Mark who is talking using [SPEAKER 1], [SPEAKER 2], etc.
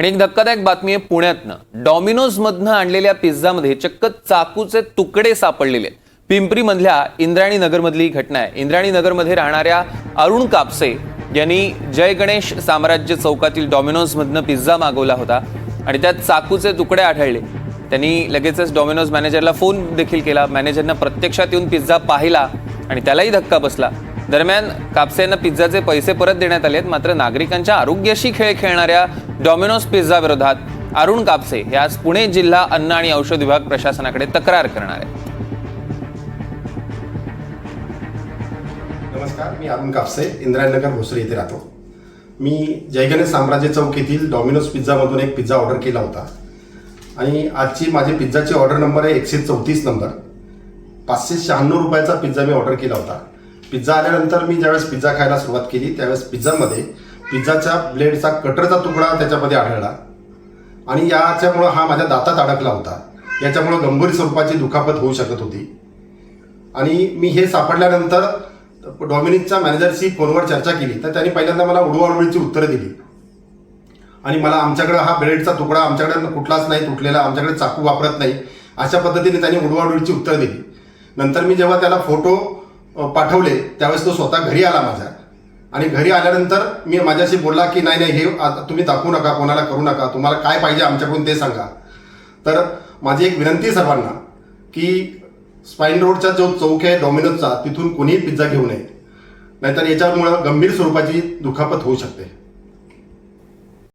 [SPEAKER 1] आणि एक धक्कादायक बातमी आहे पुण्यातनं. डॉमिनोजमधनं आणलेल्या पिझ्झामध्ये चक्क चाकूचे तुकडे सापडलेले आहेत. पिंपरीमधल्या इंद्रायणी नगरमधली ही घटना आहे. इंद्रायणी नगरमध्ये राहणाऱ्या अरुण कापसे यांनी जय गणेश साम्राज्य चौकातील डॉमिनोजमधनं पिझ्झा मागवला होता आणि त्यात चाकूचे तुकडे आढळले. त्यांनी लगेचच डॉमिनोज मॅनेजरला फोन देखील केला. मॅनेजरनं प्रत्यक्षात येऊन पिझ्झा पाहिला आणि त्यालाही धक्का बसला. दरम्यान कापसे यांना पिझ्झाचे पैसे परत देण्यात आले आहेत. मात्र नागरिकांच्या आरोग्याशी खेळ खेळणाऱ्या डॉमिनोज पिझ्झा विरोधात अरुण कापसे हे आज पुणे जिल्हा अन्न आणि औषध विभाग प्रशासनाकडे तक्रार करणार आहेत.
[SPEAKER 2] नमस्कार मी अरुण कापसे इंद्रायनगर भोसरी येथे राहतो. मी जयगणेश साम्राज्य चौक येथील डॉमिनोज पिझ्झामधून एक पिझ्झा ऑर्डर केला होता. आणि आजची माझी पिझ्झाची ऑर्डर नंबर आहे एकशे चौतीस नंबर. पाचशे शहाण्णव रुपयाचा पिझ्झा मी ऑर्डर केला होता. पिझ्झा आल्यानंतर मी ज्यावेळेस पिझ्झा खायला सुरुवात केली त्यावेळेस पिझ्झामध्ये पिझ्झाच्या ब्लेडचा कटरचा तुकडा त्याच्यामध्ये आढळला. आणि याच्यामुळं हा माझ्या दातात अडकला होता. याच्यामुळं गंभीर स्वरूपाची दुखापत होऊ शकत होती. आणि मी हे सापडल्यानंतर डॉमिनिकच्या मॅनेजरशी फोनवर चर्चा केली. तर त्यांनी पहिल्यांदा मला उडवाउडवीची उत्तरं दिली. आणि मला आमच्याकडे हा ब्रेडचा तुकडा आमच्याकडे कुठलाच नाही तुटलेला आमच्याकडे चाकू वापरत नाही. अशा पद्धतीने त्यांनी उडवाउडवीची उत्तरं दिली. नंतर मी जेव्हा त्याला फोटो पाठवले त्यावेळेस तो स्वतः घरी आला माझ्या. आणि घरी आल्यानंतर मी माझ्याशी बोलला की नाही नाही हे आता तुम्ही दाखवू नका कोणाला करू नका तुम्हाला काय पाहिजे आमच्याकडून ते सांगा. तर माझी एक विनंती आहे सर्वांना की स्पाईन रोडचा जो चौक आहे डॉमिनोजचा तिथून कोणीही पिझ्झा घेऊ नये. नाहीतर याच्यामुळं गंभीर स्वरूपाची दुखापत होऊ शकते.